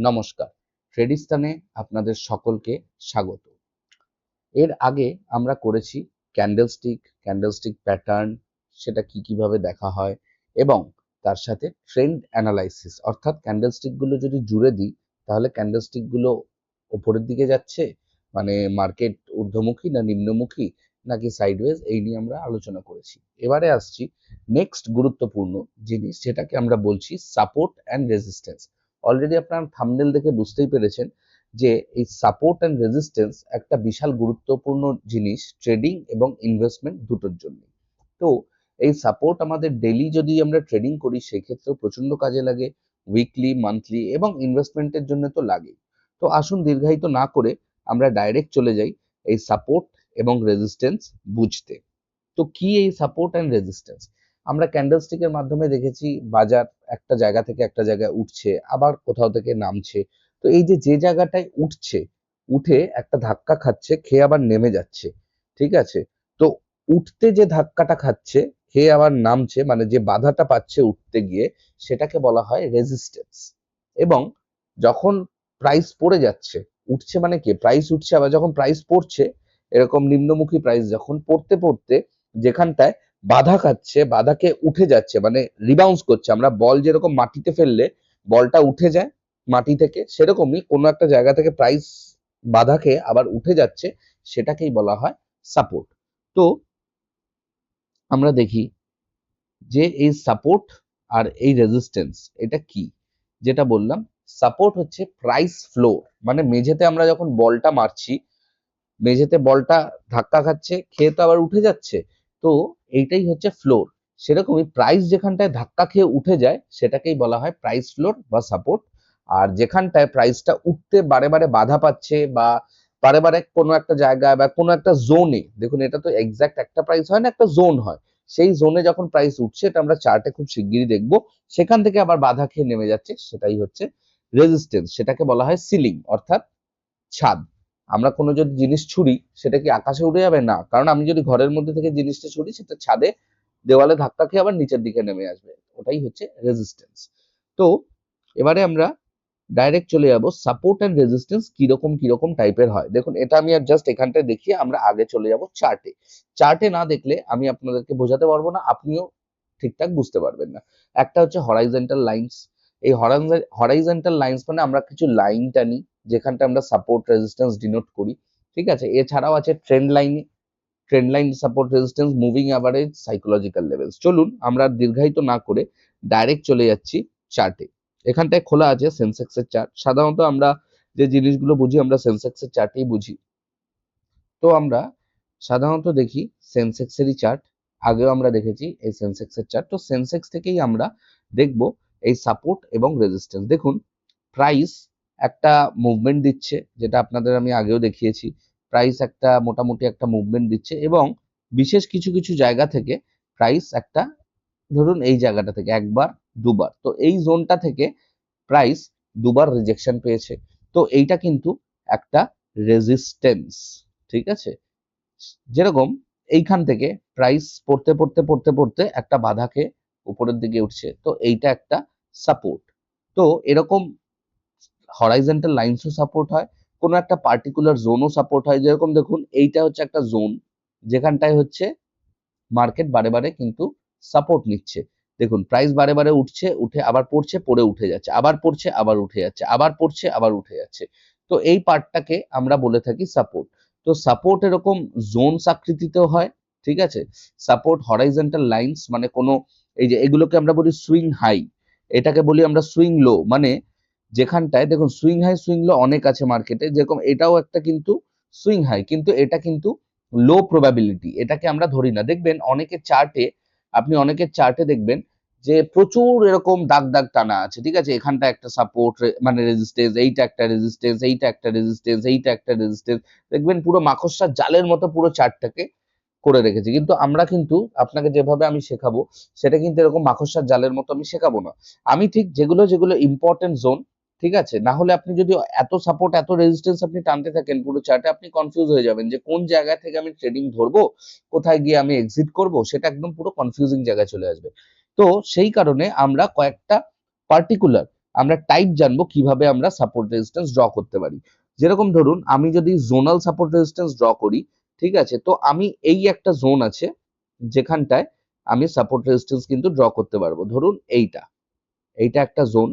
নমস্কার। ট্রেডিস্তানে আপনাদের সকলকে স্বাগত। এর আগে আমরা করেছি ক্যান্ডেলস্টিক ক্যান্ডেলস্টিক প্যাটার্ন সেটা কি কীভাবে দেখা হয় এবং তার সাথে ট্রেন্ড অ্যানালাইসিস অর্থাৎ ক্যান্ডেলস্টিকগুলো যদি জুড়ে দিই, তাহলে ক্যান্ডেলস্টিকগুলো ওপরের দিকে যাচ্ছে? মানে মার্কেট ঊর্ধ্বমুখী না নিম্নমুখী? নাকি সাইডওয়েজ এই নিয়ে আমরা আলোচনা করেছি। এবারে আসছি নেক্সট গুরুত্বপূর্ণ জিনিস যেটাকে আমরা বলছি সাপোর্ট অ্যান্ড রেজিস্ট্যান্স অলরেডি আপনার থামনেল দেখে বুঝতেই পেরেছেন যে এই সাপোর্ট অ্যান্ড রেজিস্ট্যান্স একটা বিশাল গুরুত্বপূর্ণ জিনিস ট্রেডিং এবং ইনভেস্টমেন্ট দুটোর জন্য। তো এই সাপোর্ট আমাদের ডেলি যদি আমরা ট্রেডিং করি, সেক্ষেত্রেও প্রচণ্ড কাজে লাগে উইকলি মান্থলি এবং ইনভেস্টমেন্টের জন্য তো লাগে তো আসুন দীর্ঘায়িত না করে আমরা ডাইরেক্ট চলে যাই এই সাপোর্ট এবং রেজিস্ট্যান্স বুঝতে। তো কি এই সাপোর্ট অ্যান্ড রেজিস্ট্যান্স আমরা ক্যান্ডেলস্টিকের মাধ্যমে দেখেছি বাজার একটা জায়গা থেকে একটা জায়গায় উঠছে, আবার কোথাও থেকে নামছে। তো এই যে যে জায়গাটায় উঠছে, উঠে একটা ধাক্কা খাচ্ছে, খেয়ে আবার নেমে যাচ্ছে, ঠিক আছে? তো উঠতে যে ধাক্কাটা খাচ্ছে, খেয়ে আবার নামছে মানে যে বাধাটা পাচ্ছে উঠতে গিয়ে, সেটাকে বলা হয় রেজিস্ট্যান্স এবং যখন প্রাইস পড়ে যাচ্ছে, উঠছে মানে কি? প্রাইস উঠছে, আবার যখন প্রাইস পড়ছে, এরকম নিম্নমুখী প্রাইস যখন পড়তে পড়তে, যেখানটায় বাধা খাচ্ছে, বাধাকে উঠে যাচ্ছে মানে রিবাউন্স করছে। আমরা বল যেরকম মাটিতে ফেললে বলটা উঠে যায় মাটি থেকে, সেরকমই কোনো একটা জায়গা থেকে প্রাইস বাধা খেয়ে আবার উঠে যাচ্ছে, সেটাকেই বলা হয় সাপোর্ট তো আমরা দেখি যে এই সাপোর্ট আর এই রেজিস্ট্যান্স এটা কি? যেটা বললাম সাপোর্ট হচ্ছে প্রাইস ফ্লো মানে মেঝেতে আমরা যখন বলটা মারছি, মেঝেতে বলটা ধাক্কা খাচ্ছে, খেয়ে তো আবার উঠে যাচ্ছে। তো এইটাই হচ্ছে ফ্লোর সেরকমই প্রাইস যেখানটায় ধাক্কা খেয়ে উঠে যায়, সেটাকেই বলা হয় প্রাইস ফ্লোর বা সাপোর্ট আর যেখানটায় প্রাইসটা উঠতে বারে বারে বাধা পাচ্ছে বা বারে বারে কোনো একটা জায়গায় বা কোনো একটা জোনে দেখুন এটা তো এক্সাক্ট একটা প্রাইস হয় না, একটা জোন হয়। সেই জোনে যখন প্রাইস উঠছে, এটা আমরা চার্টে খুব শিগগিরই দেখব। সেখান থেকে আবার বাধা খেয়ে নেমে যাচ্ছে, সেটাই হচ্ছে রেজিস্ট্যান্স সেটাকে বলা হয় সিলিং অর্থাৎ ছাদ। আমরা কোনো যদি জিনিস ছুড়ি সেটা কি আকাশে উড়ে যাবে? না। কারণ আমি যদি ঘরের মধ্যে থেকে জিনিসটা ছুড়ি সেটা ছাদে, দেওয়ালে ধাক্কা খেয়ে আবার নিচের দিকে নেমে আসবে। ওটাই হচ্ছে রেজিস্ট্যান্স তো, এবারে আমরা ডাইরেক্ট চলে যাব সাপোর্ট অ্যান্ড রেজিস্ট্যান্স কীরকম কীরকম টাইপের হয়। দেখুন, এটা আমি আর জাস্ট এখানটায় দেখিয়ে আমরা আগে চলে যাব চার্টে চার্টে না দেখলে আমি আপনাদেরকে বোঝাতে পারব না, আপনিও ঠিকঠাক বুঝতে পারবেন না। একটা হচ্ছে হরাইজেন্টাল লাইন্স এই হরাইজেন্টাল লাইন্স মানে আমরা কিছু লাইন টানি যেখানটা আমরা সাপোর্ট রেজিস্ট্যান্স ডিনোট করি, ঠিক আছে? এছাড়াও আছে ট্রেন্ড লাইনে trend line support resistance moving average psychological levels চলুন, আমরা দীর্ঘায়িত না করে ডাইরেক্ট চলে যাচ্ছি চার্টে এখানটায় খোলা আছে সেন্সেক্সের চার্ট সাধারণত আমরা যে জিনিসগুলো বুঝি, আমরা সেন্সেক্সের চার্টেই বুঝি। তো আমরা সাধারণত দেখি সেন্সেক্সেরই চার্ট আগেও আমরা দেখেছি এই সেন্সেক্সের চার্ট তো সেন্সেক্স থেকেই আমরা দেখব এই সাপোর্ট এবং রেজিস্ট্যান্স দেখুন প্রাইস একটা মুভমেন্ট দিচ্ছে, যেটা আপনাদের আমি আগেও দেখিয়েছি। প্রাইস একটা, মোটামুটি একটা মুভমেন্ট দিচ্ছে এবং বিশেষ কিছু কিছু জায়গা থেকে প্রাইস একটা, ধরুন এই জায়গাটা থেকে একবার, দুবার। তো এই জোনটা থেকে প্রাইস দুবার রিজেকশন পেয়েছে। তো এইটা কিন্তু একটা রেজিস্ট্যান্স ঠিক আছে? যেরকম এইখান থেকে প্রাইস পড়তে পড়তে পড়তে পড়তে একটা বাধাকে উপরের দিকে উঠছে। তো এইটা একটা সাপোর্ট তো এরকম হরাইজেন্টাল লাইন্সও সাপোর্ট হয়, কোনো একটা পার্টিকুলার জোনও সাপোর্ট হয়। যেরকম দেখুন, এইটা হচ্ছে একটা জোন যেখানটায় হচ্ছে মার্কেট বারে বারে কিন্তু সাপোর্ট নিচ্ছে। দেখুন প্রাইস বারে বারে উঠছে, উঠে আবার পড়ছে, পড়ে উঠে যাচ্ছে। আবার পড়ছে, আবার উঠে যাচ্ছে। আবার পড়ছে, আবার উঠে যাচ্ছে। তো এই পার্টটাকে আমরা বলে থাকি সাপোর্ট তো সাপোর্ট এরকম জোন আকৃতিতেও হয়, ঠিক আছে? সাপোর্ট হরাইজেন্টাল লাইন্স মানে কোনো, এই যে এগুলোকে আমরা বলি সুইং হাই এটাকে বলি আমরা সুইং লো মানে যেখানটায় দেখুন সুইং হাই সুইং লো অনেক আছে মার্কেটে, যেরকম এটাও একটা কিন্তু সুইং হাই কিন্তু এটা কিন্তু লো প্রবাবিলিটি এটাকে আমরা ধরি না। দেখবেন অনেকের চার্টে আপনি অনেকের চার্টে দেখবেন যে প্রচুর এরকম দাগ দাগ টানা আছে, ঠিক আছে? এখানটা একটা সাপোর্ট মানে রেজিস্টেন্স এইটা একটা রেজিস্টেন্স এইটা একটা রেজিস্টেন্স এইটা একটা রেজিস্টেন্স দেখবেন পুরো মাকড়সার জালের মতো পুরো চার্টটাকে করে রেখেছি। কিন্তু আমরা কিন্তু আপনাকে যেভাবে আমি শেখাবো, সেটা কিন্তু এরকম মাকড়সার জালের মতো আমি শেখাবো না। আমি ঠিক যেগুলো যেগুলো ইম্পর্টেন্ট জোন ঠিক আছে? না হলে আপনি যদি এত সাপোর্ট এত রেজিস্ট্যান্স আপনি টানতে থাকেন পুরো চার্টে আপনি কনফিউজ হয়ে যাবেন যে কোন জায়গা থেকে আমি ট্রেডিং ধরবো, কোথায় গিয়ে আমি এক্সিট করব, সেটা একদম পুরো কনফিউজিং জায়গায় চলে আসবে। তো সেই কারণে আমরা কয়েকটা পার্টিকুলার আমরা টাইপ জানব কীভাবে আমরা সাপোর্ট রেজিস্ট্যান্স ড্র করতে পারি। যেরকম ধরুন, আমি যদি জোনাল সাপোর্ট রেজিস্ট্যান্স ড্র করি, ঠিক আছে? তো আমি এই একটা জোন আছে, যেখানটায় আমি সাপোর্ট রেজিস্ট্যান্স কিন্তু ড্র করতে পারব। ধরুন এইটা এইটা একটা জোন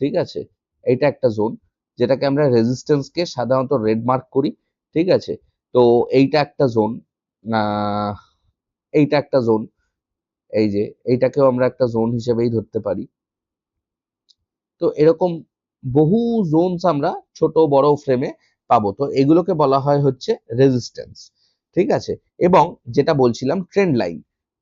ঠিক আছে? এইটা একটা জোন যেটাকে আমরা রেজিস্ট্যান্সকে সাধারণত রেড মার্ক করি, ঠিক আছে? তো এইটা একটা জোন এইটা একটা জোন এই যে এইটাকেও আমরা একটা জোন হিসেবেই ধরতে পারি। তো এরকম বহু জোনস আমরা ছোট, বড় ফ্রেমে পাবো। তো এগুলোকে বলা হয় হচ্ছে রেজিস্ট্যান্স ঠিক আছে? এবং যেটা বলছিলাম ট্রেন্ড লাইন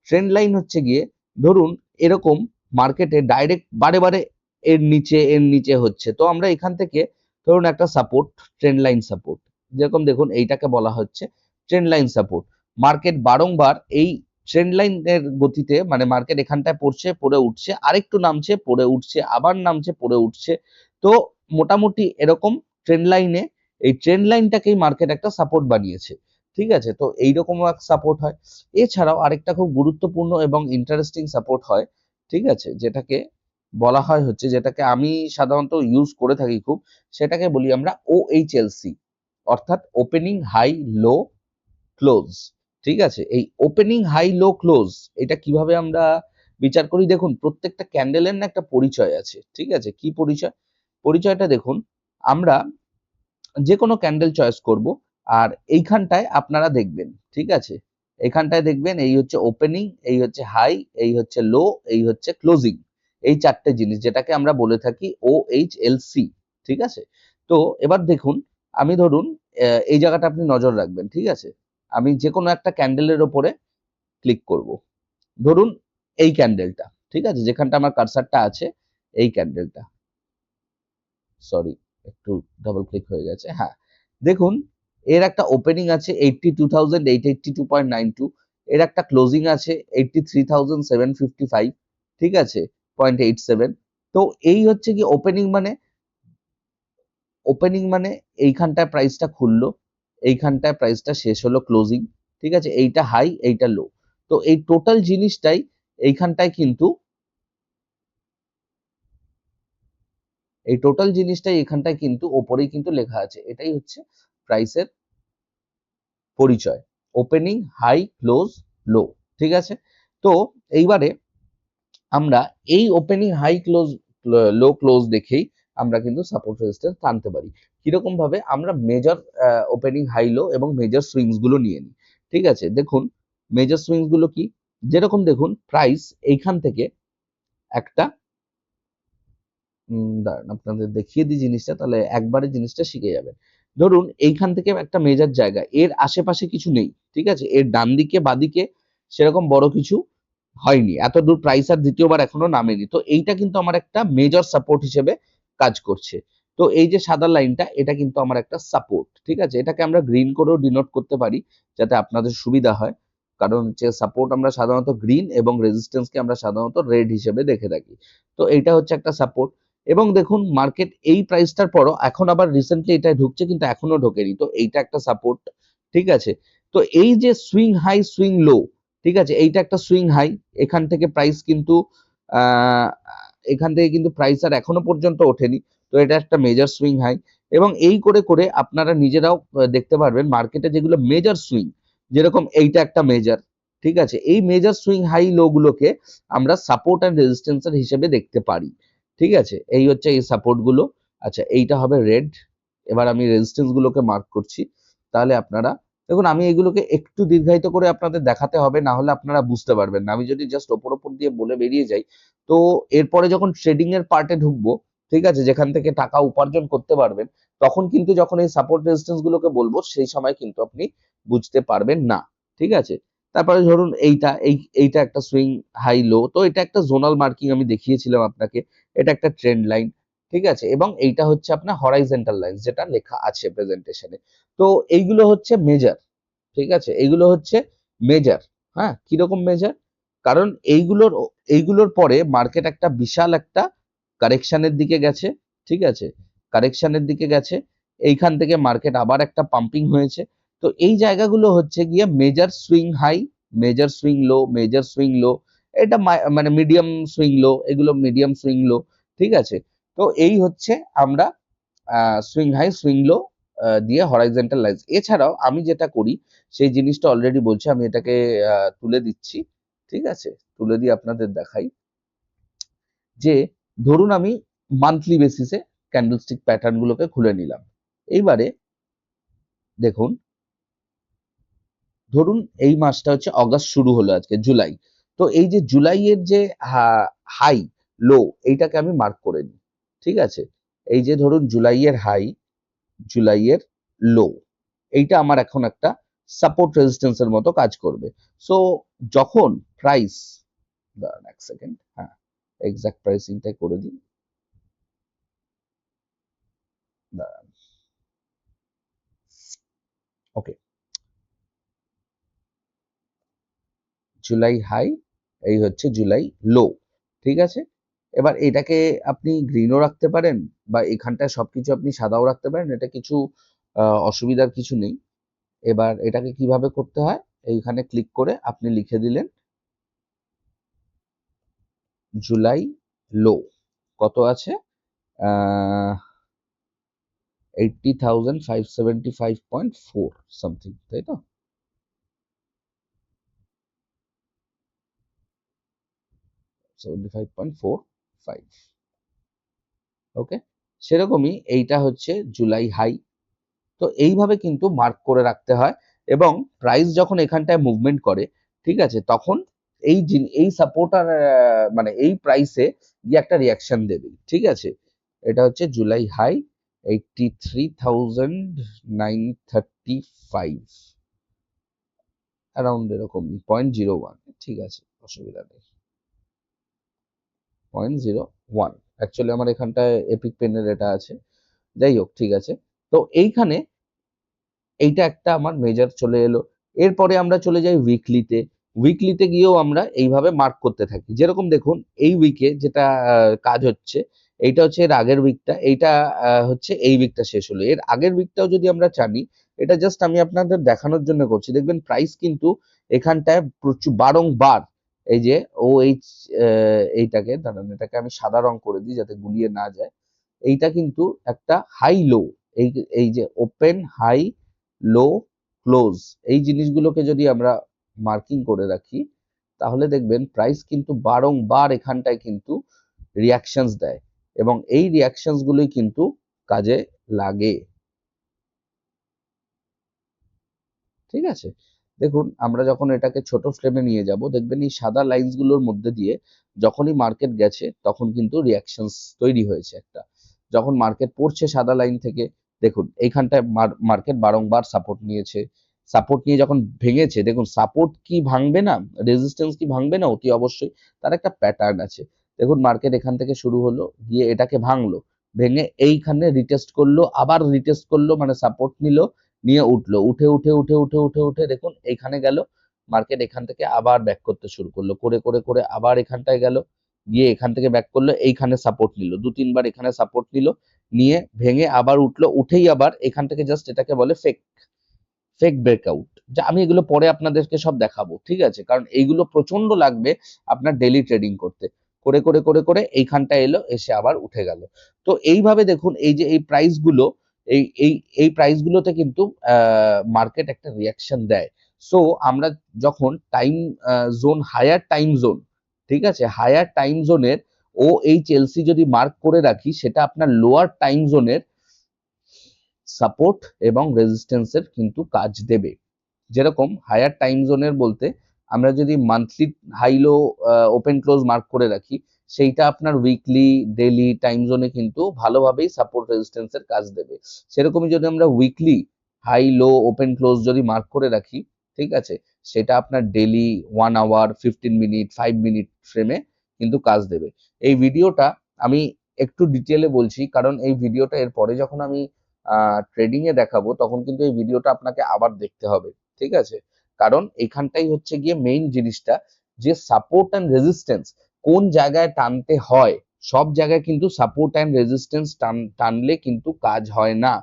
ট্রেন্ড লাইন হচ্ছে গিয়ে ধরুন এরকম মার্কেটে ডাইরেক্ট বারে বারে এর নিচে এর নিচে হচ্ছে। তো আমরা এখান থেকে ধরুন একটা সাপোর্ট ট্রেন্ড লাইন সাপোর্ট যেরকম দেখুন এইটাকে বলা হচ্ছে ট্রেন্ড লাইন সাপোর্ট মার্কেট বারংবার এই ট্রেন্ড লাইনের গতিতে মানে মার্কেট এখানটায় পড়ছে, পড়ে উঠছে, আরেকটু নামছে, পড়ে উঠছে, আবার নামছে, পড়ে উঠছে। তো মোটামুটি এরকম ট্রেন্ড লাইনে এই ট্রেন্ড লাইনটাকেই মার্কেট একটা সাপোর্ট বানিয়েছে। ঠিক আছে? তো এইরকম এক সাপোর্ট হয়। এছাড়াও আরেকটা খুব গুরুত্বপূর্ণ এবং ইন্টারেস্টিং সাপোর্ট হয়, ঠিক আছে? যেটাকে বলা হয় হচ্ছে যেটাকে আমি সাধারণত ইউজ করে থাকি খুব, সেটাকে বলি আমরা ও এইচ এল সি অর্থাৎ ওপেনিং হাই লো ক্লোজ ঠিক আছে? এই ওপেনিং হাই লো ক্লোজ এটা কীভাবে আমরা বিচার করি? দেখুন, প্রত্যেকটা ক্যান্ডেলের না একটা পরিচয় আছে, ঠিক আছে? কি পরিচয়? পরিচয়টা দেখুন, আমরা যে কোনো ক্যান্ডেল চয়েস করব, আর এইখানটায় আপনারা দেখবেন, ঠিক আছে? এখানটায় দেখবেন, এই হচ্ছে ওপেনিং এই হচ্ছে হাই এই হচ্ছে লো এই হচ্ছে ক্লোজিং এই চারটে জিনিস যেটাকে আমরা বলে থাকি ও এইচ এল সি ঠিক আছে? তো এবার দেখুন, আমি ধরুন এই জায়গাটা আপনি নজর রাখবেন, ঠিক আছে? আমি যে কোনো একটা ক্যান্ডেলের ওপরে ক্লিক করব। ধরুন, এই ক্যান্ডেলটা ঠিক আছে? যেখানটা আমার কারসারটা আছে, এই ক্যান্ডেলটা সরি একটু ডাবল ক্লিক হয়ে গেছে হ্যাঁ। দেখুন, এর একটা ওপেনিং আছে eighty two thousand eight eighty two point nine two এর একটা ক্লোজিং আছে eighty three thousand seven fifty five ঠিক আছে? Point eight seven. তো এই হচ্ছে কি ওপেনিং মানে? ওপেনিং মানে এইখানটায় প্রাইসটা খুললো, এইখানটায় প্রাইসটা শেষ হলো ক্লোজিং ঠিক আছে? এইটা হাই এইটা লো তো এই টোটাল জিনিসটাই এইখানটায় কিন্তু এই টোটাল জিনিসটাই এখানটায় কিন্তু ওপরেই কিন্তু লেখা আছে। এটাই হচ্ছে প্রাইসের পরিচয়। ওপেনিং হাই ক্লোজ লো ঠিক আছে? তো এইবারে আমরা এই opening high close low close দেখেই আমরা কিন্তু সাপোর্ট রেজিস্ট্যান্স টানতে পারি। কীরকম ভাবে? আমরা মেজর ওপেনিং হাই লো এবং মেজর সুইংসগুলো নিয়ে নিই। ঠিক আছে? দেখুন মেজর সুইংসগুলো কি? যেরকম দেখুন প্রাইস এইখান থেকে একটা দাঁড়ান, আপনাদের দেখিয়ে দিই জিনিসটা, তাহলে একবারে জিনিসটা শিখে যাবেন ধরুন, এইখান থেকে একটা মেজার জায়গা, এর আশেপাশে কিছু নেই, ঠিক আছে? এর ডান দিকে বাদিকে সেরকম বড় কিছু হয়নি। এত দূর প্রাইস আর দ্বিতীয়বার এখনও নামেনি। তো এইটা কিন্তু আমার একটা মেজর সাপোর্ট হিসেবে কাজ করছে। তো এই যে সাদা লাইনটা এটা কিন্তু আমার একটা সাপোর্ট ঠিক আছে? এটাকে আমরা গ্রিন করেও ডিনোট করতে পারি, যাতে আপনাদের সুবিধা হয়। কারণ হচ্ছে সাপোর্ট আমরা সাধারণত গ্রিন এবং রেজিস্ট্যান্সকে আমরা সাধারণত রেড হিসেবে দেখে থাকি। তো এইটা হচ্ছে একটা সাপোর্ট এবং দেখুন মার্কেট এই প্রাইসটার পরও এখন আবার রিসেন্টলি এটা ঢুকছে, কিন্তু এখনও ঢোকেনি। তো এইটা একটা সাপোর্ট ঠিক আছে? তো এই যে সুইং হাই সুইং লো ঠিক আছে? এইটা একটা সুইং হাই এখান থেকে প্রাইস কিন্তু এখান থেকে কিন্তু প্রাইস আর এখনও পর্যন্ত ওঠেনি। তো এটা একটা মেজর সুইং হাই এবং এই করে করে আপনারা নিজেরাও দেখতে পারবেন মার্কেটে যেগুলো মেজর সুইং যেরকম এইটা একটা মেজর ঠিক আছে? এই মেজর সুইং হাই লো গুলোকে আমরা সাপোর্ট অ্যান্ড রেজিস্ট্যান্সের হিসেবে দেখতে পারি, ঠিক আছে? এই হচ্ছে এই সাপোর্টগুলো। আচ্ছা এইটা হবে রেড এবার আমি রেজিস্ট্যান্স গুলোকে মার্ক করছি। তাহলে আপনারা দেখুন, আমি এগুলোকে একটু দীর্ঘায়িত করে আপনাদের দেখাতে হবে, না হলে আপনারা বুঝতে পারবেন না। আমি যদি জাস্ট ওপর ওপর দিয়ে বলে বেরিয়ে যাই, তো এরপরে যখন ট্রেডিং এর পার্টে ঢুকবো, ঠিক আছে, যেখান থেকে টাকা উপার্জন করতে পারবেন, তখন কিন্তু যখন এই সাপোর্ট রেজিস্ট্যান্স গুলোকে বলব, সেই সময় কিন্তু আপনি বুঝতে পারবেন না, ঠিক আছে? তারপরে ধরুন এইটা, এই, এইটা একটা সুইং হাই লো তো এটা একটা জোনাল মার্কিং আমি দেখিয়েছিলাম আপনাকে, এটা একটা ট্রেন্ড লাইন ঠিক আছে? এবং এইটা হচ্ছে আপনার হরাইজেন্টাল লাইন যেটা লেখা আছে প্রেজেন্টেশনে তো এইগুলো হচ্ছে মেজার ঠিক আছে? এইগুলো হচ্ছে মেজার হ্যাঁ? কীরকম মেজার কারণ এইগুলোর এইগুলোর পরে মার্কেট একটা বিশাল একটা কারেকশনের দিকে গেছে, ঠিক আছে? কারেকশনের দিকে গেছে, এইখান থেকে মার্কেট আবার একটা পাম্পিং হয়েছে। তো এই জায়গাগুলো হচ্ছে গিয়ে major swing high major swing low major swing low এটা মানে মিডিয়াম সুইং লো এগুলো মিডিয়াম সুইং লো ঠিক আছে? তো এই হচ্ছে আমরা সুইং হাই সুইং লো দিয়ে হরাইজেন্টাল লাইন্স এছাড়াও আমি যেটা করি, সেই জিনিসটা অলরেডি বলছি, আমি এটাকে তুলে দিচ্ছি, ঠিক আছে? তুলে দিয়ে আপনাদের দেখাই যে ধরুন আমি মান্থলি বেসিসে ক্যান্ডেলস্টিক প্যাটার্ন গুলোকে খুলে নিলাম। এইবারে দেখুন, ধরুন এই মাসটা হচ্ছে অগাস্ট শুরু হলো আজকে জুলাই তো এই যে জুলাইয়ের যে হাই লো এইটাকে আমি মার্ক করে নিই, ঠিক আছে? এই যে ধরুন জুলাইয়ের হাই জুলাইয়ের লো এইটা আমার এখন একটা সাপোর্ট রেজিস্ট্যান্সের মতো কাজ করবে। সো যখন প্রাইস এক সেকেন্ড হ্যাঁ এক্সাক্ট প্রাইসিংটাই করে দিই। দাঁড়ান। ওকে জুলাই হাই এই হচ্ছে জুলাই লো ঠিক আছে? এবার এটাকে আপনি গ্রিনও রাখতে পারেন বা এখানটায় সবকিছু আপনি সাদাও রাখতে পারেন, এটা কিছু অসুবিধার কিছু নেই। এবার এটাকে কীভাবে করতে হয়? এইখানে ক্লিক করে আপনি লিখে দিলেন জুলাই লো কত আছে? Eighty thousand five seventy five point four something তাই তো? Seventy five point four five okay সেরকমই এইটা হচ্ছে জুলাই হাই তো এইভাবে কিন্তু মার্ক করে রাখতে হয় এবং প্রাইস যখন এখানটায় মুভমেন্ট করে, ঠিক আছে, তখন এই এই সাপোর্টার মানে এই প্রাইসে একটা রিয়াকশন দেবে, ঠিক আছে? এটা হচ্ছে July high eighty three thousand nine thirty five around এরকম পয়েন্ট জিরো ওয়ান ঠিক আছে, অসুবিধা নেই। পয়েন্ট জিরো ওয়ান অ্যাকচুয়ালি আমার এখানটায় এপিক পেনের এটা আছে। যাই হোক, ঠিক আছে। তো এইখানে এইটা একটা আমার মেজার চলে এলো। এরপরে আমরা চলে যাই উইকলিতে উইকলিতে গিয়েও আমরা এইভাবে মার্ক করতে থাকি। যেরকম দেখুন, এই উইকে যেটা কাজ হচ্ছে, এইটা হচ্ছে এর আগের উইকটা এইটা হচ্ছে এই উইকটা শেষ হলো। এর আগের উইকটাও যদি আমরা জানি এটা জাস্ট আমি আপনাদের দেখানোর জন্য করছি। দেখবেন প্রাইস কিন্তু এখানটায় প্রচুর, বারংবার এই যে ও এইচ এইটাকে, দাঁড়ান, এটাকে আমি সাদা রং করে দিই যাতে গুলিয়ে না যায়। এইটা কিন্তু একটা হাই লো এই এই যে ওপেন হাই লো ক্লোজ এই জিনিসগুলোকে যদি আমরা মার্কিং করে রাখি, তাহলে দেখবেন প্রাইস কিন্তু বারংবার এখানটায় কিন্তু রিয়াকশনস দেয় এবং এই রিয়াকশনস গুলোই কিন্তু কাজে লাগে। ঠিক আছে? দেখুন, আমরা যখন এটাকে ছোট ফ্রেমে নিয়ে যাব, দেখবেন এই সাদা লাইনসগুলোর মধ্যে দিয়ে যখনই মার্কেট গেছে, তখন কিন্তু রিয়াকশনস তৈরি হয়েছে একটা। যখন মার্কেট পড়ছে সাদা লাইন থেকে, দেখুন, এইখানটায় মার্কেট বারংবার সাপোর্ট নিয়েছে। সাপোর্ট নিয়ে যখন ভেঙেছে, দেখুন সাপোর্ট কি ভাঙবে না? রেজিস্ট্যান্স কি ভাঙবে না? অতি অবশ্যই তার একটা প্যাটার্ন আছে। দেখুন মার্কেট এখান থেকে শুরু হলো, গিয়ে এটাকে ভাঙলো, ভেঙে এইখানে রিটেস্ট করল, আবার রিটেস্ট করল মানে সাপোর্ট নিল নিয়ে উঠল। উঠে উঠে উঠে উঠে উঠে উঠে দেখুন এখানে গেল। মার্কেট এখান থেকে আবার ব্যাক করতে শুরু করল। করে করে করে আবার এখানটায় গেল। গিয়ে এখান থেকে ব্যাক করল। এইখানে সাপোর্ট নিল। দু, তিনবার এখানে সাপোর্ট নিল। নিয়ে ভেঙে আবার উঠল। উঠেই আবার এখান থেকে জাস্ট এটাকে বলে ফেক ফেক ব্রেকআউট যা আমি এগুলো পরে আপনাদেরকে সব দেখাবো, ঠিক আছে? কারণ এইগুলো প্রচণ্ড লাগবে আপনার ডেলি ট্রেডিং করতে। করে করে করে করে এইখানটা এলো, এসে আবার উঠে গেল। তো এইভাবে দেখুন এই যে এই প্রাইসগুলো এই এই এই প্রাইস গুলোতে কিন্তু মার্কেট একটা রিয়াকশন দেয়। সো আমরা যখন time zone higher time zone ঠিক আছে? হায়ার টাইম জোনের ও এই চেলসি যদি মার্ক করে রাখি, সেটা আপনার লোয়ার টাইম জোনের সাপোর্ট এবং রেজিস্ট্যান্সের কিন্তু কাজ দেবে। যেরকম হায়ার টাইম জোনের বলতে, আমরা যদি monthly high low open close mark করে রাখি সেইটা আপনার উইকলি ডেলি টাইম জোনে কিন্তু ভালোভাবেই সাপোর্ট রেজিস্ট্যান্সের কাজ দেবে। সেরকমই যদি আমরা weekly high low open close যদি মার্ক করে রাখি, ঠিক আছে? সেটা আপনার daily one hour fifteen minute five minute ফ্রেমে কিন্তু কাজ দেবে। এই ভিডিওটা আমি একটু ডিটেলে বলছি, কারণ এই ভিডিওটা এর পরে যখন আমি ট্রেডিং এ দেখাবো, তখন কিন্তু এই ভিডিওটা আপনাকে আবার দেখতে হবে, ঠিক আছে? কারণ এখানটাই হচ্ছে গিয়ে মেইন জিনিসটা, যে সাপোর্ট অ্যান্ড রেজিস্ট্যান্স কোন জায়গায় টানতে হয়, সব জায়গায় কিন্তু সাপোর্ট অ্যান্ড রেজিস্ট্যান্স টানলে কিন্তু কাজ হয় না।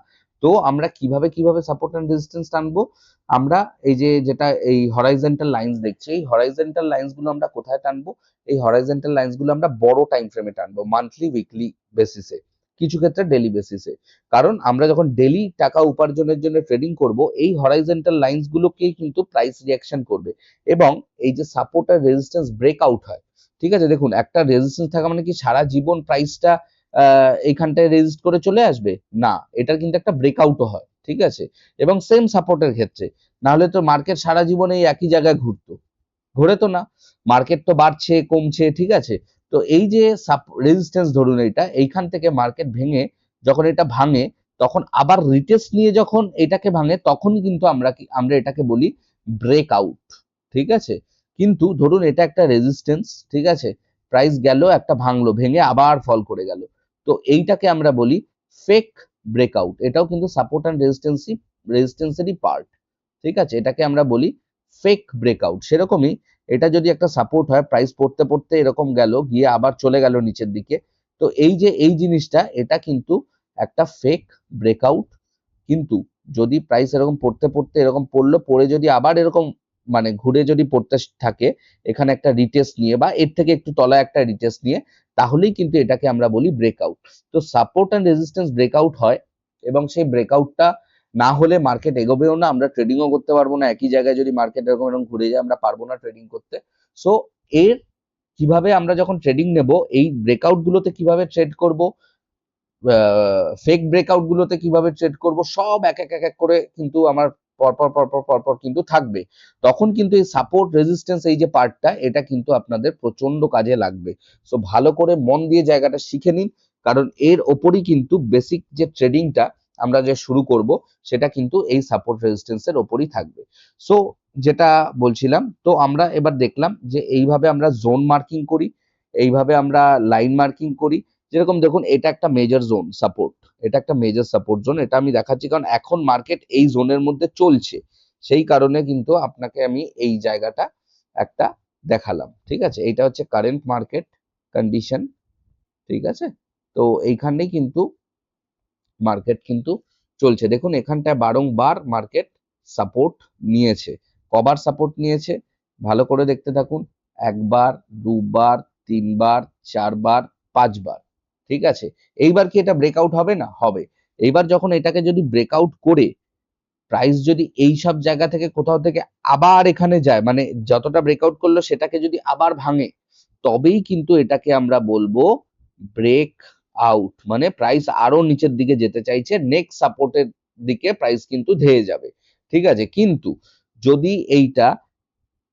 তো আমরা কীভাবে কীভাবে সাপোর্ট অ্যান্ড রেজিস্ট্যান্স টানবো? আমরা এই যে যেটা এই হরাইজেন্টাল লাইন্স দেখছি, এই হরাইজেন্টাল লাইন্সগুলো আমরা কোথায় টানবো? এই হরাইজেন্টাল লাইন্সগুলো আমরা বড় টাইম ফ্রেমে টানবো মান্থলি উইকলি বেসিসে কিছু ক্ষেত্রে ডেলি বেসিসে কারণ আমরা যখন ডেলি টাকা উপার্জনের জন্য ট্রেডিং করব, এই হরাইজেন্টাল লাইন্স গুলোকেই কিন্তু প্রাইস রিয়াকশন করবে। এবং এই যে সাপোর্ট আর রেজিস্ট্যান্স ব্রেকআউট হয় ঠিক আছে? দেখুন, একটা রেজিস্ট্যান্স থাকা মানে কি সারা জীবন প্রাইসটা এইখানটায় রেজিস্ট করে চলে আসবে? না, এটার কিন্তু একটা ব্রেকআউটও হয়, ঠিক আছে? এবং সেম সাপোর্টের ক্ষেত্রে। নাহলে তো মার্কেট সারা জীবন এই একই জায়গায় ঘুরতো। ঘুরে তো না। মার্কেট তো বাড়ছে, কমছে, ঠিক আছে? তো এই যে রেজিস্ট্যান্স ধরুন এটা এইখান থেকে মার্কেট ভেঙে যখন এটা ভাঙে, তখন আবার রিটেস্ট নিয়ে যখন এটাকে ভাঙে, তখন কিন্তু আমরা কি, আমরা এটাকে বলি ব্রেক আউট ঠিক আছে? কিন্তু ধরুন এটা একটা রেজিস্ট্যান্স ঠিক আছে? প্রাইস গেল, একটা ভাঙলো, ভেঙে আবার ফল করে গেল। তো এইটাকে আমরা বলি ফেক ব্রেকআউট এটাও কিন্তু সাপোর্ট অ্যান্ড রেজিস্ট্যান্সি রেজিস্ট্যান্সেরই পার্ট ঠিক আছে? এটাকে আমরা বলি ফেক ব্রেকআউট সেরকমই এটা যদি একটা সাপোর্ট হয় প্রাইস পড়তে পড়তে এরকম গেল, গিয়ে আবার চলে গেল নিচের দিকে, তো এই যে, এই জিনিসটা, এটা কিন্তু একটা ফেক ব্রেকআউট কিন্তু যদি প্রাইস এরকম পড়তে পড়তে এরকম পড়ল, পড়ে যদি আবার এরকম মানে ঘুরে যদি পড়তে থাকে, এখানে একটা রিটেস্ট নিয়ে বা এর থেকে একটু তলায় একটা রিটেস্ট নিয়ে, তাহলেই কিন্তু এটাকে আমরা বলি ব্রেকআউট তো সাপোর্ট অ্যান্ড রেজিস্ট্যান্স ব্রেকআউট হয় এবং সেই ব্রেকআউটটা না হলে মার্কেট এগোবেও না, আমরা ট্রেডিংও করতে পারব না, একই জায়গায় যদি মার্কেট এরকম এরকম ঘুরে যায়, আমরা পারব না ট্রেডিং করতে। সো এর কীভাবে আমরা যখন ট্রেডিং নেব, এই ব্রেকআউট গুলোতে কীভাবে ট্রেড করব ফেক ব্রেকআউট গুলোতে কীভাবে ট্রেড করব, সব এক এক এক এক করে কিন্তু আমার পরপর পরপর পরপর কিন্তু থাকবে। তখন কিন্তু এই সাপোর্ট রেজিস্ট্যান্স এই যে পার্টটা এটা কিন্তু আপনাদের প্রচণ্ড কাজে লাগবে। সো ভালো করে মন দিয়ে জায়গাটা শিখে নিন, কারণ এর ওপরই কিন্তু বেসিক যে ট্রেডিংটা আমরা যে শুরু করব, সেটা কিন্তু এই সাপোর্ট রেজিস্ট্যান্সের ওপরই থাকবে। সো যেটা বলছিলাম, তো আমরা এবার দেখলাম যে এইভাবে আমরা জোন মার্কিং করি, এইভাবে আমরা লাইন মার্কিং করি। যেরকম দেখুন, এটা একটা মেজর জোন সাপোর্ট এটা একটা মেজর সাপোর্ট জোন এটা আমি দেখাচ্ছি কারণ এখন মার্কেট এই জোনের মধ্যে চলছে। সেই কারণে কিন্তু আপনাকে আমি এই জায়গাটা একটা দেখালাম, ঠিক আছে? এটা হচ্ছে কারেন্ট মার্কেট কন্ডিশন ঠিক আছে? তো এইখানেই কিন্তু মার্কেট কিন্তু চলছে। দেখুন, এখানটায় বারংবার মার্কেট সাপোর্ট নিয়েছে। কবার সাপোর্ট নিয়েছে? ভালো করে দেখতে থাকুন। একবার, দুবার, তিনবার, চারবার, পাঁচবার। ঠিক আছে? এইবার কি এটা ব্রেকআউট হবে? না, হবে। এইবার যখন এটাকে যদি ব্রেকআউট করে প্রাইস যদি এই সব জায়গা থেকে কোথাও থেকে আবার এখানে যায় মানে যতটা ব্রেকআউট করল সেটাকে যদি আবার ভাঙে, তবেই কিন্তু এটাকে আমরা বলব ব্রেক আউট মানে প্রাইস আরও নিচের দিকে যেতে চাইছে নেক্সট সাপোর্টের দিকে প্রাইস কিন্তু ধেয়ে যাবে। ঠিক আছে? কিন্তু যদি এইটা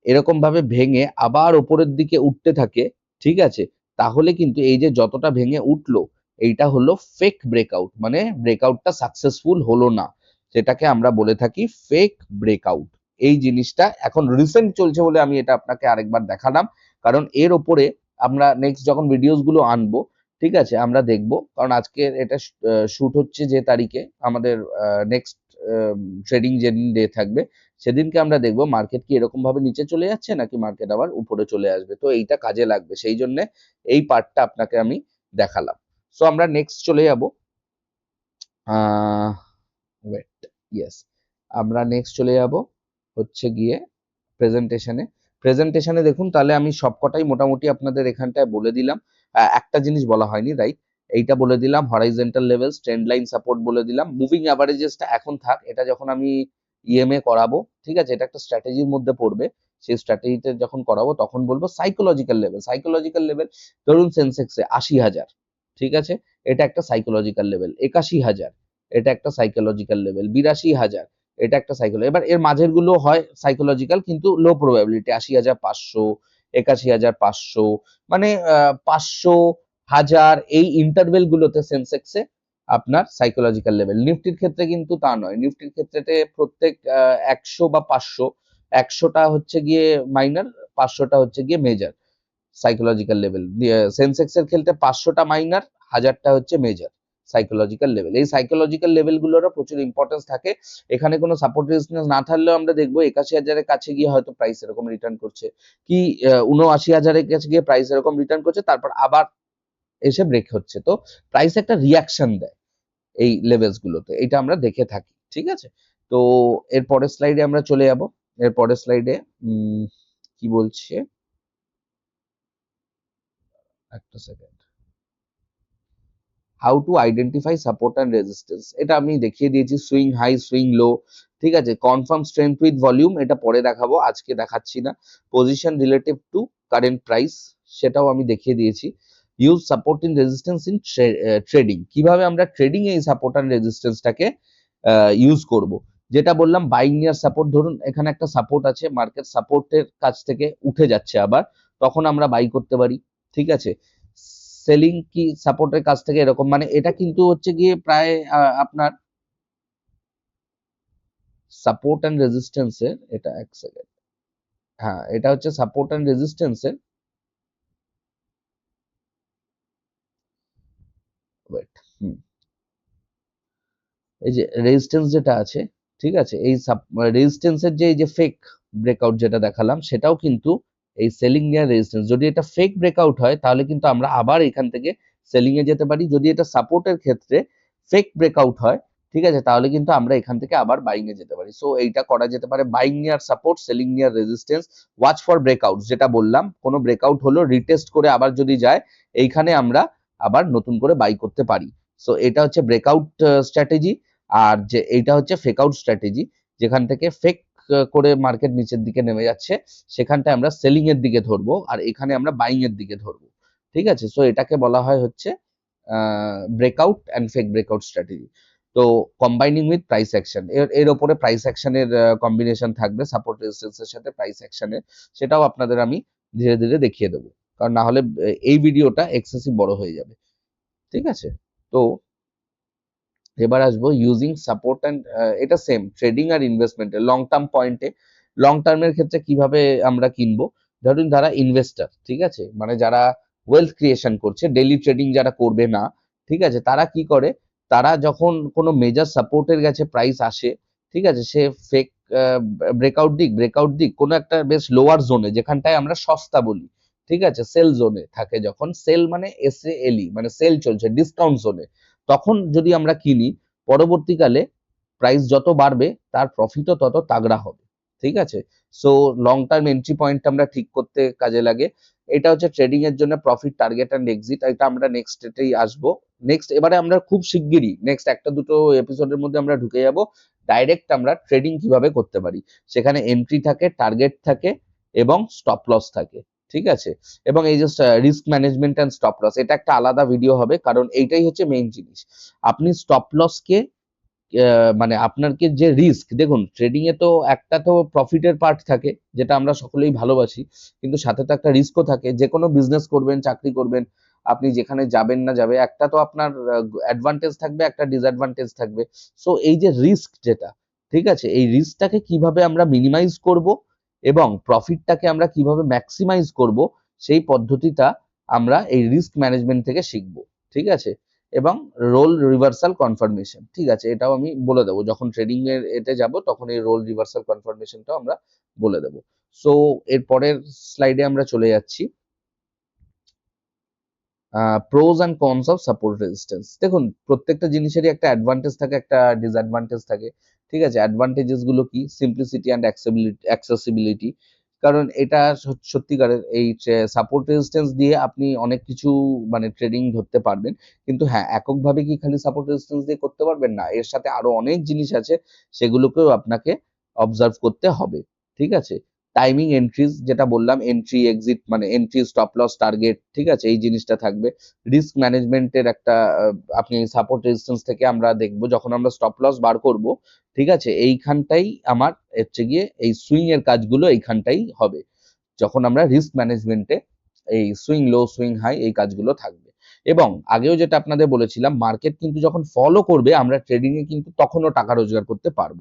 এরকম ভাবে ভেঙে আবার ওপরের দিকে উঠতে থাকে, ঠিক আছে? তাহলে কিন্তু এই যে যতটা ভেঙে উঠল, এইটা হলো ফেক ব্রেকআউট মানে ব্রেকআউটটা সাকসেসফুল হলো না। যেটাকে আমরা বলে থাকি ফেক ব্রেকআউট এই জিনিসটা এখন রিসেন্ট চলছে বলে আমি এটা আপনাকে আরেকবার দেখালাম। কারণ এর ওপরে আমরা নেক্সট যখন ভিডিওসগুলো আনব, ঠিক আছে, আমরা দেখব। কারণ আজকে এটা শুট হচ্ছে যে তারিখে আমাদের নেক্সট ট্রেডিং যেদিন ডে থাকবে সেদিনকে আমরা দেখব মার্কেট কি এরকম ভাবে নিচে চলে যাচ্ছে নাকি মার্কেট আবার উপরে চলে আসবে। তো এইটা কাজে লাগবে, সেই জন্য এই পার্টটা আপনাকে আমি দেখালাম। সো আমরা নেক্সট চলে যাব। ওয়েট ইয়েস আমরা নেক্সট চলে যাব হচ্ছে গিয়ে প্রেজেন্টেশনে প্রেজেন্টেশনে দেখুন, তাহলে আমি সবকটাই মোটামুটি আপনাদের এখানটায় বলে দিলাম। একটা জিনিস বলা হয়নি রাইট এইটা বলে দিলাম horizontal levels trend line support বলে দিলাম। মুভিং অ্যাভারেজেসটা এখন থাক, এটা যখন আমি ইএমএ করাবো, ঠিক আছে? এটা একটা স্ট্র্যাটেজির মধ্যে পড়বে। সেই স্ট্র্যাটেজিতে যখন করাবো, তখন বলব সাইকোলজিক্যাল লেভেল সাইকোলজিক্যাল লেভেল ধরুন সেন্সেক্সে আশি হাজার, ঠিক আছে? এটা একটা সাইকোলজিক্যাল লেভেল একাশি হাজার, এটা একটা সাইকোলজিক্যাল লেভেল বিরাশি হাজার, এটা একটা সাইকোলজি এবার এর মাঝেরগুলো হয় সাইকোলজিক্যাল কিন্তু লো প্রবাবিলিটি আশি হাজার পাঁচশো, একাশি হাজার পাঁচশো মানে পাঁচশো হাজার এই ইন্টারভেল গুলোতে সেন্সেক্সে আপনার সাইকোলজিক্যাল লেভেল নিফটির ক্ষেত্রে কিন্তু তা নয়। নিফটির ক্ষেত্রে প্রত্যেক একশো বা পাঁচশো, একশোটা হচ্ছে গিয়ে মাইনার পাঁচশোটা হচ্ছে গিয়ে মেজর সাইকোলজিক্যাল লেভেল সেন্সেক্স এর ক্ষেত্রে পাঁচশোটা মাইনার হাজারটা হচ্ছে মেজর সাইকোলজিক্যাল লেভেল এই সাইকোলজিক্যাল লেভেলগুলোরও প্রচুর ইম্পর্টেন্স থাকে। এখানে কোনো সাপোর্ট রেজিস্ট্যান্স না থাকলেও আমরা দেখব একাশি হাজারের কাছে গিয়ে হয়তো প্রাইস এরকম রিটার্ন করছে। কি উনআশি হাজারের কাছে গিয়ে প্রাইস এরকম রিটার্ন করছে, তারপর আবার এসে ব্রেক হচ্ছে। তো প্রাইস একটা রিয়াকশন দেয় এই লেভেলস গুলোতে। এটা আমরা দেখে থাকি, ঠিক আছে? তো এর পরের স্লাইডে আমরা চলে যাব। এর পরের স্লাইডে কি বলছে? একটা second how to identify support and resistance এটা আমি দেখিয়ে দিয়েছি সুইং হাই সুইং লো ঠিক আছে? কনফার্ম স্ট্রেংথ উইথ ভলিউম এটা পরে দেখাবো, আজকে দেখাচ্ছি না। Position relative to current price সেটাও আমি দেখিয়ে দিয়েছি। Use support in resistance in trading কীভাবে আমরা ট্রেডিং এই সাপোর্ট অ্যান্ড রেজিস্ট্যান্সটাকে ইউজ করব? যেটা বললাম বাইং নিয়ার সাপোর্ট ধরুন এখানে একটা সাপোর্ট আছে মার্কেট সাপোর্টের কাছ থেকে উঠে যাচ্ছে আবার, তখন আমরা বাই করতে পারি, ঠিক আছে? সেলিং কি সাপোর্টের কাছ থেকে এরকম মানে এটা কিন্তু হচ্ছে গিয়ে প্রায় আপনার সাপোর্ট অ্যান্ড রেজিস্ট্যান্সের এটা এক সেকেন্ড হ্যাঁ এটা হচ্ছে সাপোর্ট অ্যান্ড রেজিস্ট্যান্সের ওয়েট হুম এই যে রেজিস্ট্যান্স যেটা আছে, ঠিক আছে? এই রেজিস্ট্যান্সের যে, এই যে ফেক ব্রেকআউট যেটা দেখালাম, সেটাও কিন্তু এই সেলিং নিয়ার রেজিস্ট্যান্স যদি এটা ফেক ব্রেকআউট হয়, তাহলে কিন্তু আমরা আবার এখান থেকে সেলিং এ যেতে পারি। যদি এটা সাপোর্টের ক্ষেত্রে ফেক ব্রেকআউট হয়, ঠিক আছে? তাহলে কিন্তু আমরা এখান থেকে আবার বাইং এ যেতে পারি। সো এইটা করা যেতে পারে buying near support selling near resistance watch for breakout যেটা বললাম। কোনো ব্রেকআউট হলো রিটেস্ট করে আবার যদি যায়, এইখানে আমরা আবার নতুন করে বাই করতে পারি। সো এটা হচ্ছে ব্রেকআউট স্ট্র্যাটেজি আর যে এইটা হচ্ছে ফেক আউট স্ট্র্যাটেজি যেখান থেকে ফেক করে মার্কেট নিচের দিকে নেমে যাচ্ছে সেখানটায় আমরা সেলিং এর দিকে ধরবো আর এখানে আমরা বাইং এর দিকে ধরবো। ঠিক আছে? সো এটাকে বলা হয় হচ্ছে breakout and fake breakout strategy তো কম্বাইনিং উইথ প্রাইস অ্যাকশন এর এর ওপরে প্রাইস অ্যাকশনের কম্বিনেশন থাকবে সাপোর্ট রেজিস্ট্যান্সের সাথে প্রাইস অ্যাকশনের সেটাও আপনাদের আমি ধীরে ধীরে দেখিয়ে দেবো। কারণ না হলে এই ভিডিওটা এক্সেসিভ বড় হয়ে যাবে। ঠিক আছে? তো এবার আসব ইউজিং সাপোর্ট অ্যান্ড এটা সেম ট্রেডিং আর ইনভেস্টমেন্টে লং টার্ম পয়েন্টে লং টার্মের ক্ষেত্রে কীভাবে আমরা কিনবো? ধরুন যারা ইনভেস্টার ঠিক আছে? মানে যারা ওয়েলথ ক্রিয়েশন করছে ডেইলি ট্রেডিং যারা করবে না, ঠিক আছে? তারা কি করে? তারা যখন কোনো মেজর সাপোর্টের কাছে প্রাইস আসে, ঠিক আছে? সে ফেক ব্রেকআউট দিক ব্রেকআউট দিক, কোনো একটা বেশ লোয়ার জোনে যেখানটায় আমরা সস্তা বলি, ঠিক আছে? সেল জোনে থাকে যখন। সেল মানে এস এলই মানে সেল চলছে ডিসকাউন্ট জোনে তখন যদি আমরা কিনি, পরবর্তীকালে প্রাইস যত বাড়বে, তার প্রফিটও তত তাগড়া হবে। ঠিক আছে? So long term entry point আমরা ঠিক করতে কাজে লাগে। এটা হচ্ছে ট্রেডিং এর জন্য প্রফিট টার্গেট অ্যান্ড এক্সিট এটা আমরা নেক্সট এটাই আসব। নেক্সট এবারে আমরা খুব শিগগিরই নেক্সট একটা দুটো এপিসোডের মধ্যে আমরা ঢুকে যাব। ডাইরেক্ট আমরা ট্রেডিং কীভাবে করতে পারি? সেখানে এন্ট্রি থাকে টার্গেট থাকে এবং স্টপ লস থাকে। ঠিক আছে? এবং এই যে risk management and stop loss এটা একটা আলাদা ভিডিও হবে, কারণ এইটাই হচ্ছে মেইন জিনিস। আপনি স্টপ লসকে মানে আপনার কি যে রিস্ক দেখুন ট্রেডিং এ তো একটা তো প্রফিটের পার্ট থাকে, যেটা আমরা সকলেই ভালোবাসি, কিন্তু সাথে তো একটা রিস্কও থাকে। যে কোনো বিজনেস করবেন, চাকরি করবেন, আপনি যেখানে যাবেন না যাবে, একটা তো আপনার অ্যাডভান্টেজ থাকবে, একটা ডিসঅ্যাডভান্টেজ থাকবে। সো এই যে রিস্ক যেটা, ঠিক আছে? এই রিস্কটাকে কীভাবে আমরা মিনিমাইজ করব? এবং প্রফিটটাকে আমরা কীভাবে ম্যাক্সিমাইজ করব, সেই পদ্ধতিটা আমরা এই রিস্ক ম্যানেজমেন্ট থেকে শিখব, ঠিক আছে? এবং রোল রিভার্সাল কনফার্মেশন ঠিক আছে? এটাও আমি বলে দেবো, যখন ট্রেডিং এর এতে যাব, তখন এই রোল রিভার্সাল কনফার্মেশনটাও আমরা বলে দেবো। সো এর পরের স্লাইডে আমরা চলে যাচ্ছি। Pros and cons of support resistance দেখুন, প্রত্যেকটা জিনিসেরই একটা অ্যাডভান্টেজ থাকে, একটা ডিসঅ্যাডভান্টেজ থাকে। ঠিক আছে? অ্যাডভান্টেজেসগুলো কি? সিম্পলিসিটি অ্যান্ড অ্যাক্সেসিবিলিটি কারণ এটা সত্যিকারের এই সাপোর্ট রেজিস্ট্যান্স দিয়ে আপনি অনেক কিছু মানে ট্রেডিং ধরতে পারবেন। কিন্তু হ্যাঁ এককভাবে কি খালি সাপোর্ট রেজিস্ট্যান্স দিয়ে করতে পারবেন না? এর সাথে আরও অনেক জিনিস আছে, সেগুলোকেও আপনাকে অবজার্ভ করতে হবে। ঠিক আছে? টাইমিং এন্ট্রিজ যেটা বললাম এন্ট্রি এক্সিট মানে এন্ট্রি স্টপ লস টার্গেট ঠিক আছে? এই জিনিসটা থাকবে। রিস্ক ম্যানেজমেন্টের একটা আপনি সাপোর্ট রেজিস্ট্যান্স থেকে আমরা দেখব, যখন আমরা স্টপ লস বার করব, ঠিক আছে? এইখানটাই আমার হচ্ছে গিয়ে এই সুইং এর কাজগুলো এইখানটাই হবে। যখন আমরা রিস্ক ম্যানেজমেন্টে এই সুইং লো সুইং হাই এই কাজগুলো থাকবে। এবং আগেও যেটা আপনাদের বলেছিলাম মার্কেট কিন্তু যখন ফলো করবে, আমরা ট্রেডিং এ কিন্তু তখনও টাকা রোজগার করতে পারব।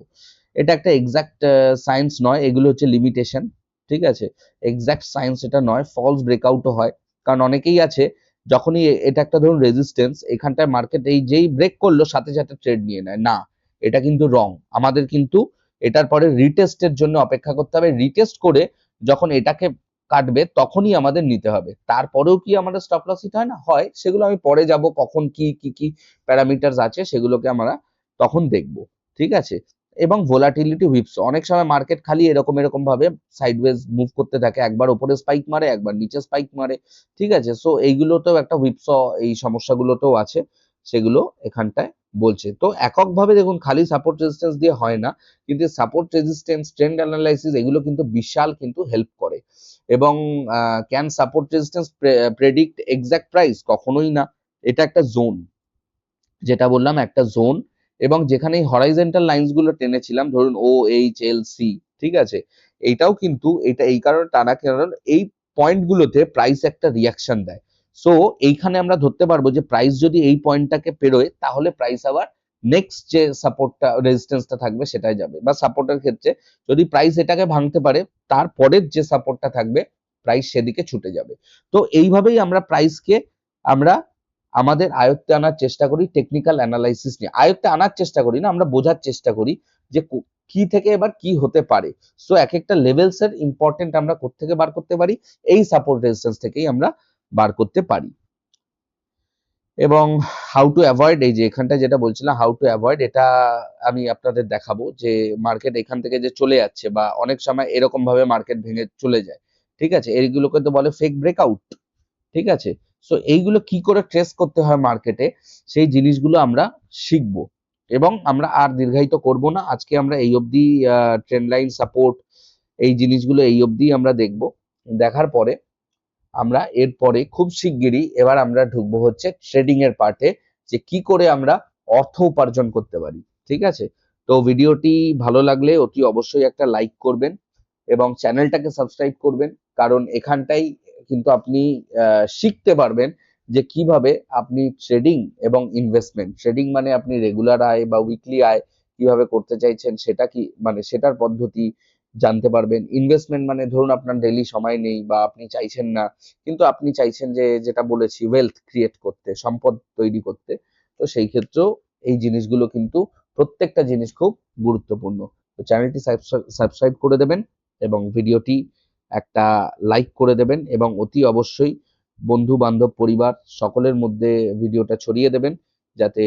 এটা একটা এক্সাক্ট সায়েন্স নয়, এগুলো হচ্ছে লিমিটেশন ঠিক আছে? এক্সাক্ট সায়েন্স এটা নয় ফলস ব্রেকআউটও হয়। কারণ অনেকেই আছে, যখনই এটা একটা ধরুন রেজিস্ট্যান্স এখানটায় মার্কেট এই যেই ব্রেক করল, সাথে সাথে ট্রেড নিয়ে নেয়। না, এটা কিন্তু রং আমাদের কিন্তু এটার পরে রিটেস্টের জন্য অপেক্ষা করতে হবে। রিটেস্ট করে যখন এটাকে কাটবে, তখনই আমাদের নিতে হবে। তারপরেও কি আমাদের স্টপ লস হয় না? হয়, সেগুলো আমি পরে যাব, কখন কি কি কি প্যারামিটার্স আছে, সেগুলোকে আমরা তখন দেখব, ঠিক আছে? এবং ভোলাটিলিটি হুইপস অনেক সময় মার্কেট খালি এরকম এরকম ভাবে সাইডওয়েজ মুভ করতে থাকে। একবার ওপরে স্পাইক মারে, একবার নিচে স্পাইক মারে, ঠিক আছে? সো এইগুলোতেও একটা হুইপস এই সমস্যাগুলোতেও আছে। সেগুলো এখানটায় বলছে। তো এককভাবে দেখুন, খালি সাপোর্ট রেজিস্ট্যান্স দিয়ে হয় না, কিন্তু সাপোর্ট রেজিস্ট্যান্স ট্রেন্ড অ্যানালাইসিস এগুলো কিন্তু বিশাল কিন্তু হেল্প করে। এবং can support resistance predict exact price কখনোই না। এটা একটা জোন যেটা বললাম, একটা জোন এবং যেখানে হরাইজেন্টাল লাইন্সগুলো টেনেছিলাম, ধরুন ও এইচ এল সি ঠিক আছে? এইটাও কিন্তু এটা এই কারণে টানা কারণ এই পয়েন্ট গুলোতে প্রাইস একটা রিয়াকশন দেয়। সো এইখানে আমরা ধরতে পারব যে প্রাইস যদি এই পয়েন্টটাকে পেরোয়, তাহলে প্রাইস আবার নেক্সট যে সাপোর্টটা রেজিস্ট্যান্সটা থাকবে সেটাই যাবে। বা সাপোর্টের ক্ষেত্রে যদি প্রাইস এটাকে ভাঙতে পারে তারপরের যে সাপোর্টটা থাকবে প্রাইস সেদিকে ছুটে যাবে। তো এইভাবেই আমরা প্রাইসকে আমরা আমাদের আয়ত্তে আনার চেষ্টা করি টেকনিক্যাল অ্যানালাইসিস নিয়ে। আয়ত্তে আনার চেষ্টা করি না, আমরা বোঝার চেষ্টা করি যে কি থেকে এবার কি হতে পারে। সো এক একটা লেভেলস এর ইম্পর্টেন্ট আমরা কোত্থেকে বার করতে পারি, এই সাপোর্ট রেজিস্ট্যান্স থেকেই আমরা বার করতে পারি। এবং হাউ টু অ্যাভয়েড এই যে এখানটা যেটা বলছিলাম হাউ টু অ্যাভয়েড এটা আমি আপনাদের দেখাবো যে মার্কেট এখান থেকে যে চলে যাচ্ছে বা অনেক সময় এরকম ভাবে মার্কেট ভেঙে চলে যায়। ঠিক আছে? এইগুলোকে তো বলে ফেক ব্রেকআউট ঠিক আছে? সো এইগুলো কি করে ট্রেস করতে হয় মার্কেটে সেই জিনিসগুলো আমরা শিখব। এবং আমরা আর দীর্ঘায়িত করব না। আজকে আমরা এই অবধি ট্রেন্ড লাইন সাপোর্ট এই জিনিসগুলো এই অবধি আমরা দেখব। দেখার পরে আমরা এরপরে খুব শিগগিরই এবার আমরা ঢুকবো হচ্ছে ট্রেডিং এর পার্টে যে কি করে আমরা অর্থ উপার্জন করতে পারি। ঠিক আছে? তো ভিডিওটি ভালো লাগলে অতি অবশ্যই একটা লাইক করবেন এবং চ্যানেলটাকে সাবস্ক্রাইব করবেন। কারণ এখানটাই কিন্তু আপনি শিখতে পারবেন যে কীভাবে আপনি ট্রেডিং এবং ইনভেস্টমেন্ট ট্রেডিং মানে আপনি রেগুলার আয় বা উইকলি আয় কীভাবে করতে চাইছেন সেটা কি মানে সেটার পদ্ধতি জানতে পারবেন। ইনভেস্টমেন্ট মানে ধরুন আপনার ডেইলি সময় নেই বা আপনি চাইছেন না, কিন্তু আপনি চাইছেন যে, যেটা বলেছি ওয়েলথ ক্রিয়েট করতে, সম্পদ তৈরি করতে, তো সেই ক্ষেত্রেও এই জিনিসগুলো কিন্তু প্রত্যেকটা জিনিস খুব গুরুত্বপূর্ণ। তো চ্যানেলটি সাবস্ক্রাইব করে দেবেন এবং ভিডিওটি একটা লাইক করে দেবেন এবং অতি অবশ্যই বন্ধু বান্ধব পরিবার সকলের মধ্যে ভিডিওটা ছড়িয়ে দেবেন যাতে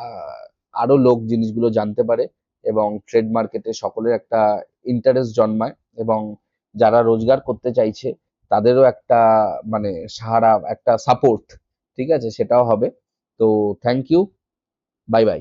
আহ, আরও লোক জিনিসগুলো জানতে পারে এবং ট্রেড মার্কেটে সকলের একটা ইন্টারেস্ট জন্মায় এবং যারা রোজগার করতে চাইছে তাদেরও একটা মানে সাহারা একটা সাপোর্ট ঠিক আছে? সেটাও হবে। তো থ্যাংক ইউ বাই বাই